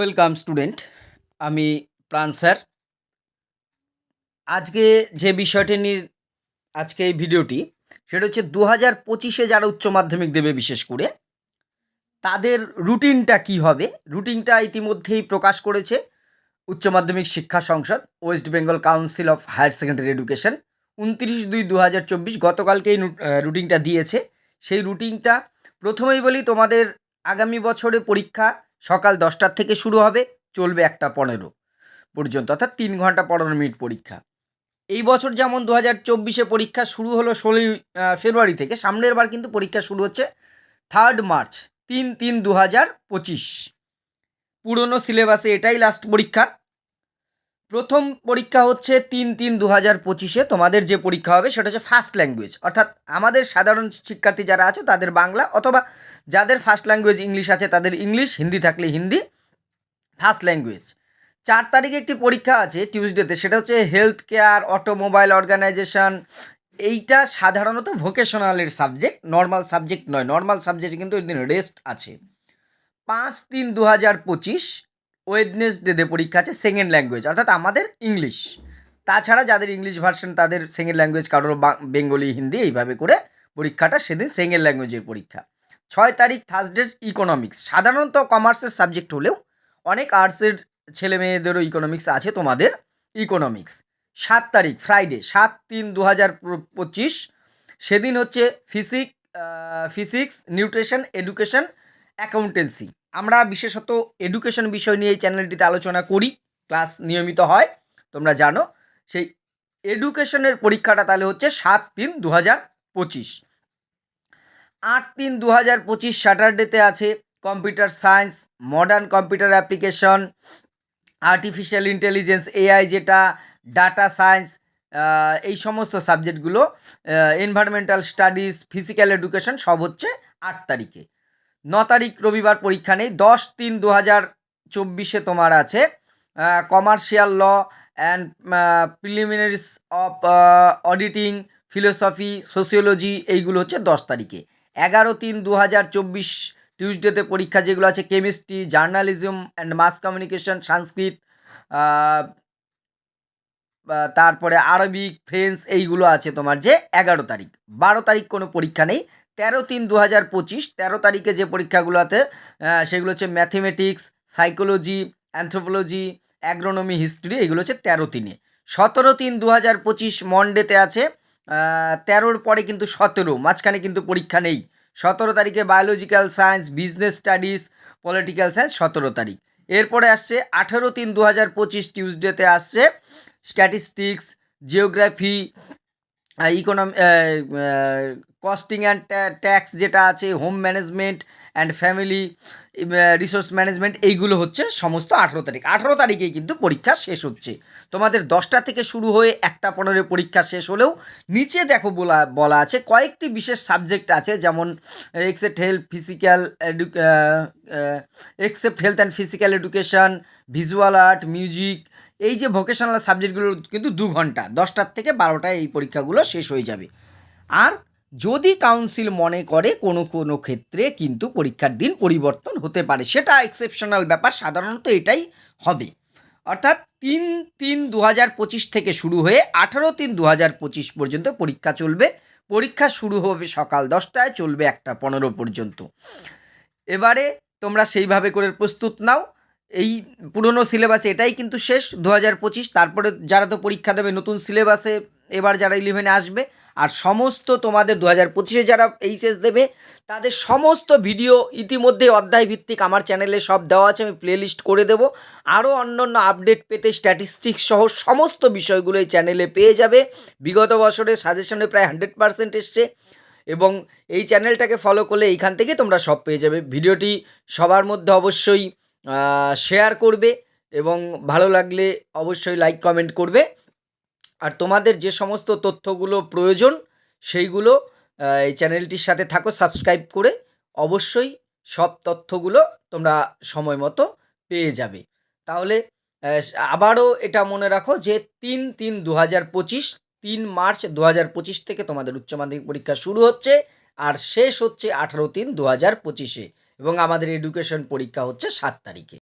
Welcome student আমি প্রাণ sir. আজকে যে বিষয়টি নিয়ে আজকে এই ভিডিওটি, সেটা হচ্ছে দু হাজার পঁচিশে যারা উচ্চ মাধ্যমিক দেবে বিশেষ করে, তাদের রুটিনটা কি হবে? রুটিনটা ইতিমধ্যেই প্রকাশ করেছে উচ্চ মাধ্যমিক শিক্ষা সংসদ, West Bengal council of higher secondary education. উনত্রিশ দুই দু হাজার চব্বিশ গতকালকেই রুটিনটা দিয়েছে। সেই রুটিনটা প্রথমেই বলি, তোমাদের আগামী বছরে পরীক্ষা সকাল দশটার থেকে শুরু হবে, চলবে একটা পনেরো পর্যন্ত, অর্থাৎ তিন ঘণ্টা পনেরো মিনিট পরীক্ষা। এই বছর যেমন দু হাজার চব্বিশে পরীক্ষা শুরু হলো ষোলোই ফেব্রুয়ারি থেকে, সামনের বার কিন্তু পরীক্ষা শুরু হচ্ছে থার্ড মার্চ তিন তিন দু হাজার পঁচিশ। পুরনো সিলেবাসে এটাই লাস্ট পরীক্ষা। প্রথম পরীক্ষা হচ্ছে তিন তিন দু হাজার পঁচিশে। তোমাদের যে পরীক্ষা হবে সেটা হচ্ছে ফার্স্ট ল্যাঙ্গুয়েজ অর্থাৎ আমাদের সাধারণ শিক্ষার্থী যারা আছে, তাদের বাংলা অথবা যাদের ফার্স্ট ল্যাঙ্গুয়েজ ইংলিশ আছে, তাদের ইংলিশ হিন্দি থাকলে হিন্দি ফার্স্ট ল্যাঙ্গুয়েজ চার তারিখে একটি পরীক্ষা আছে টিউসডেতে সেটা হচ্ছে হেলথ কেয়ার অটোমোবাইল অর্গানাইজেশন এইটা সাধারণত ভোকেশনালের সাবজেক্ট নর্মাল সাবজেক্ট নয়। নর্মাল সাবজেক্টে কিন্তু ওই দিন রেস্ট আছে। পাঁচ তিন দু হাজার পঁচিশ ওয়েডনেসডেতে পরীক্ষা আছে সেকেন্ড ল্যাঙ্গুয়েজ অর্থাৎ আমাদের ইংলিশ তাছাড়া যাদের ইংলিশ ভার্সন তাদের সেকেন্ড ল্যাঙ্গুয়েজ কারোর বেঙ্গলি, হিন্দি, এইভাবে করে পরীক্ষাটা সেদিন সেকেন্ড ল্যাঙ্গুয়েজের পরীক্ষা। ছয় তারিখ থার্সডে ইকোনমিক্স সাধারণত কমার্সের সাবজেক্ট হলেও অনেক আর্টসের ছেলে মেয়েদেরও ইকোনমিক্স আছে তোমাদের ইকোনমিক্স সাত তারিখ ফ্রাইডে সাত তিন দু হাজার পঁচিশ। সেদিন হচ্ছে physic physics nutrition education accountancy আমরা বিশেষত এডুকেশন বিষয় নিয়ে এই চ্যানেলটিতে আলোচনা করি ক্লাস নিয়মিত হয়, তোমরা জানো। সেই এডুকেশনের পরীক্ষাটা তাহলে হচ্ছে সাত তিন দু হাজার পঁচিশ। আট তিন দু হাজার পঁচিশ স্যাটারডেতে আছে computer science modern computer application artificial intelligence AI যেটা ডাটা সায়েন্স এই সমস্ত সাবজেক্টগুলো এনভায়রনমেন্টাল স্টাডিজ ফিজিক্যাল এডুকেশন সব হচ্ছে আট তারিখে। ন তারিখ রবিবার পরীক্ষা নেই, দশ তিন দু হাজার চব্বিশে তোমার আছে commercial law and preliminaries of auditing philosophy sociology এইগুলো হচ্ছে দশ তারিখে। এগারো তিন দু হাজার চব্বিশ টিউসডেতে পরীক্ষা যেগুলো আছে chemistry journalism and mass communication Sanskrit তারপরে আরবিক, ফ্রেঞ্চ এইগুলো আছে তোমার যে এগারো তারিখ। বারো তারিখ কোনো পরীক্ষা নেই। তেরো তিন দু হাজার পঁচিশ, তেরো তারিখে যে পরীক্ষাগুলোতে সেগুলো হচ্ছে mathematics, psychology, anthropology, agronomy, history, এগুলো হচ্ছে তেরো তিনে। সতেরো তিন দু হাজার পঁচিশ মন্ডেতে আছে তেরোর পরে কিন্তু সতেরো, মাঝখানে কিন্তু পরীক্ষা নেই। সতেরো তারিখে biological science, business studies, political science, সতেরো তারিখ। এরপরে আসছে আঠেরো তিন দু হাজার পঁচিশ টিউসডেতে আসছে statistics geography economy costing and tax যেটা আছে home management and family resource management এইগুলো হচ্ছে সমস্ত আঠেরো তারিখ। আঠেরো তারিখেই কিন্তু পরীক্ষা শেষ হচ্ছে। তোমাদের দশটা থেকে শুরু হয়ে একটা পনেরো পরীক্ষা শেষ হলেও নিচে দেখো বলা বলা আছে, কয়েকটি বিশেষ সাবজেক্ট আছে, যেমন except health physical except health and physical education visual art music এই যে ভোকেশনাল সাবজেক্টগুলো কিন্তু দু ঘণ্টা, দশটার থেকে বারোটায় এই পরীক্ষাগুলো শেষ হয়ে যাবে। আর যদি কাউন্সিল মনে করে কোনো কোনো ক্ষেত্রে কিন্তু পরীক্ষার দিন পরিবর্তন হতে পারে, সেটা এক্সেপশনাল ব্যাপার, সাধারণত এটাই হবে। অর্থাৎ তিন তিন দু থেকে শুরু হয়ে আঠারো তিন দু পর্যন্ত পরীক্ষা চলবে। পরীক্ষা শুরু হবে সকাল দশটায়, চলবে একটা পনেরো পর্যন্ত। এবারে তোমরা সেইভাবে করে প্রস্তুত নাও। এই পুরনো সিলেবাসে এটাই কিন্তু শেষ দু হাজার পঁচিশ। তারপরে যারা তো পরীক্ষা দেবে, নতুন সিলেবাসে এবার যারা ইলেভেনে আসবে, আর সমস্ত তোমাদের দু হাজার পঁচিশে যারা এইচএস দেবে, তাদের সমস্ত ভিডিও ইতিমধ্যে অধ্যায় ভিত্তিক আমার চ্যানেলে সব দেওয়া আছে, আমি প্লেলিস্ট করে দেবো। আরও অন্যান্য আপডেট পেতে স্ট্যাটিস্টিক্স সহ সমস্ত বিষয়গুলো এই চ্যানেলে পেয়ে যাবে। বিগত বছরের সাজেশনে প্রায় হান্ড্রেড পার্সেন্ট এসছে এবং এই চ্যানেলটাকে ফলো করলে এইখান থেকে তোমরা সব পেয়ে যাবে। ভিডিওটি সবার মধ্যে অবশ্যই শেয়ার করবে এবং ভালো লাগলে অবশ্যই লাইক কমেন্ট করবে। আর তোমাদের যে সমস্ত তথ্যগুলো প্রয়োজন, সেইগুলো এই চ্যানেলটির সাথে থাকো সাবস্ক্রাইব করে অবশ্যই সব তথ্যগুলো তোমরা সময় মতো পেয়ে যাবে। তাহলে আবারও এটা মনে রাখো যে তিন তিন দু হাজার পঁচিশ, তিন মার্চ দু হাজার পঁচিশ থেকে তোমাদের উচ্চ মাধ্যমিক পরীক্ষা শুরু হচ্ছে, আর শেষ হচ্ছে আঠারো তিন দু হাজার পঁচিশে। এবং আমাদের এডুকেশন পরীক্ষা হচ্ছে সাত তারিখে।